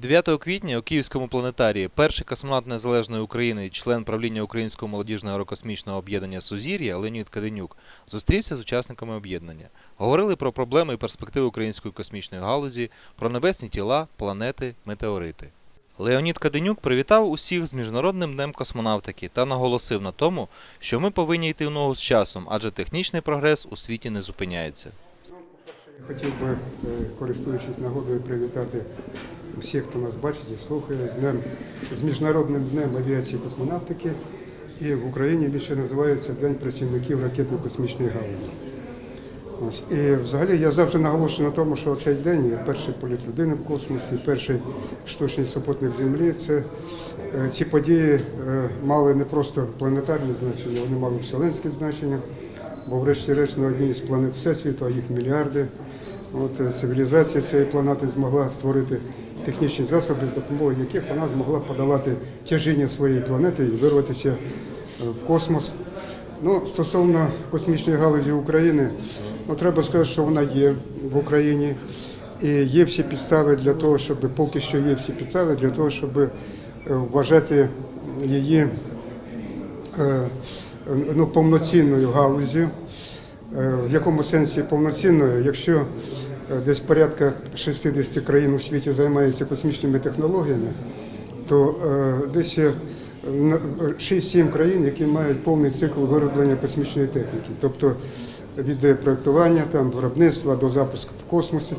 9 квітня у Київському планетарії перший космонавт Незалежної України, член правління Українського молодіжного аерокосмічного об'єднання Сузір'я Леонід Каденюк зустрівся з учасниками об'єднання. Говорили про проблеми і перспективи української космічної галузі, про небесні тіла, планети, метеорити. Леонід Каденюк привітав усіх з Міжнародним днем космонавтики та наголосив на тому, що ми повинні йти в ногу з часом, адже технічний прогрес у світі не зупиняється. Хотів би, е, користуючись нагодою, привітати всіх, хто нас бачить і слухає з днем з міжнародним днем авіації і космонавтики. І в Україні більше називається День працівників ракетно-космічної галузі. Ось. І взагалі я завжди наголошую на тому, що цей день є перший політ людини в космосі, перший штучний супутник Землі. Це е, ці події е, мали не просто планетарне значення, вони мали вселенське значення. Бо, врешті-решт, на одній з планет Всесвіту, а їх мільярди. От е, цивілізація цієї планети змогла створити технічні засоби, з допомогою яких вона змогла подолати тяжіння своєї планети і вирватися е, в космос. Ну, стосовно космічної галузі України, ну, треба сказати, що вона є в Україні. І є всі підстави для того, щоб поки що є всі підстави для того, щоб е, вважати її е, ну, повноцінною галузю. Е, В якому сенсі повноцінною, якщо десь порядка 60 країн у світі займаються космічними технологіями, то е, десь е, на- 6-7 країн, які мають повний цикл вироблення космічної техніки, тобто від е, проєктування, там, виробництва до запуску в космосі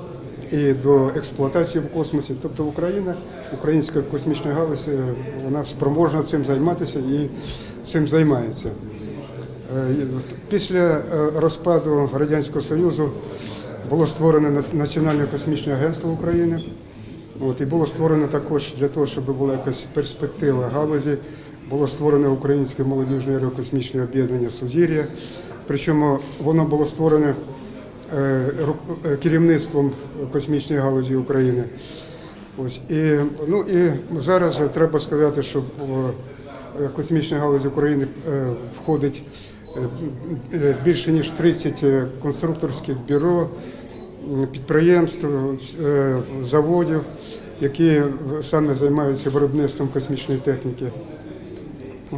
і до експлуатації в космосі. Тобто Україна, українська космічна галузь, е, вона спроможна цим займатися і цим займається. Е, Після е, розпаду Радянського Союзу було створено Національне космічне агентство України. От, і було створено також для того, щоб була якась перспектива галузі, було створено Українське молодіжне аерокосмічне об'єднання Сузір'я. Причому воно було створене е, е, керівництвом космічної галузі України. Ось і ну і зараз треба сказати, що е, космічна галузь України входить більше ніж 30 е, конструкторських бюро, підприємств, е, заводів, які саме займаються виробництвом космічної техніки.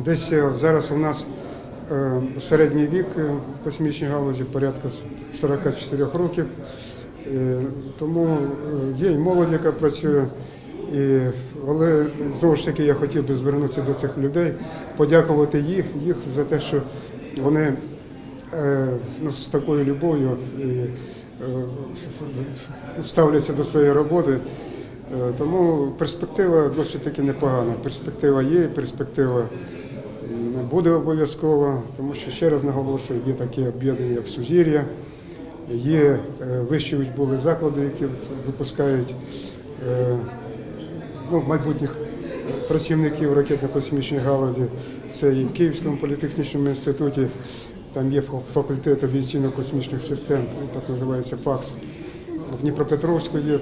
Десь е, зараз у нас е, середній вік в космічній галузі порядка 44 років. Тому є і молодь, яка працює. Але знову ж таки я хотів би звернутися до цих людей, подякувати їх, їх за те, що вони ну, з такою любов'ю ставляться до своєї роботи. Е, Тому перспектива досить таки непогана. Перспектива є, перспектива буде обов'язкова, тому що ще раз наголошую, є такі об'єднання, як Сузір'я, є е, вищі учбові заклади, які випускають е, ну, майбутніх працівників ракетно-космічної галузі. Це і в Київському політехнічному інституті, там є факультет авіаційно-космічних систем, так називається ФАКС. В Дніпропетровську є е,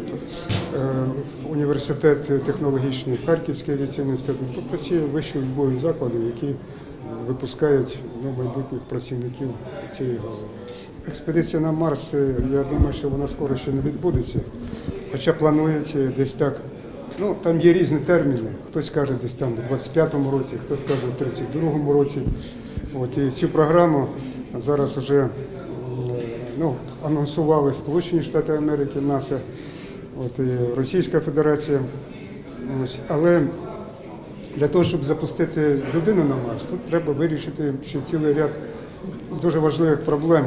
університет технологічний, Харківський авіаційний інститут. Тобто ці вищі учбові заклади, які випускають ну, майбутніх працівників цієї галузі. Експедиція на Марс, е, я думаю, що вона скоро ще не відбудеться. Хоча планують е, десь так. Ну, там є різні терміни. Хтось каже десь там у 25-му році, хтось каже у 32-му році. От, і цю програму зараз вже ну, анонсували Сполучені Штати Америки, НАСА, от, і Російська Федерація. Ось, але для того, щоб запустити людину на Марс, тут треба вирішити ще цілий ряд дуже важливих проблем.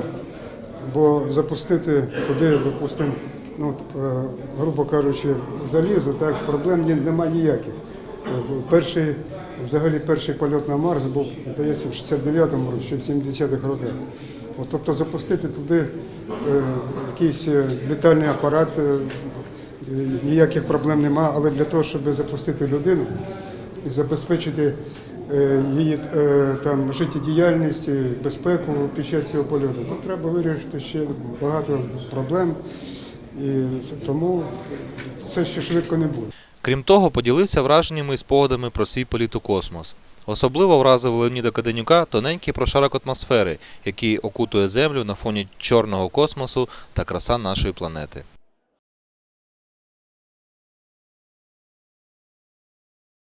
Бо запустити туди, допустимо, ну, е, грубо кажучи, залізо, так, проблем немає ніяких. Е, Перший, взагалі перший польот на Марс був, здається, в 69-му році, ще в 70-х роках. От, тобто запустити туди е, якийсь е, літальний апарат, е, е, ніяких проблем немає, але для того, щоб запустити людину і забезпечити е, її е, там життєдіяльність, безпеку під час цього польоту, то треба вирішити ще багато проблем, і тому це ще швидко не буде. Крім того, поділився враженнями і спогадами про свій політ у космос. Особливо вразив Леоніда Каденюка тоненький прошарок атмосфери, який окутує Землю на фоні чорного космосу та краса нашої планети.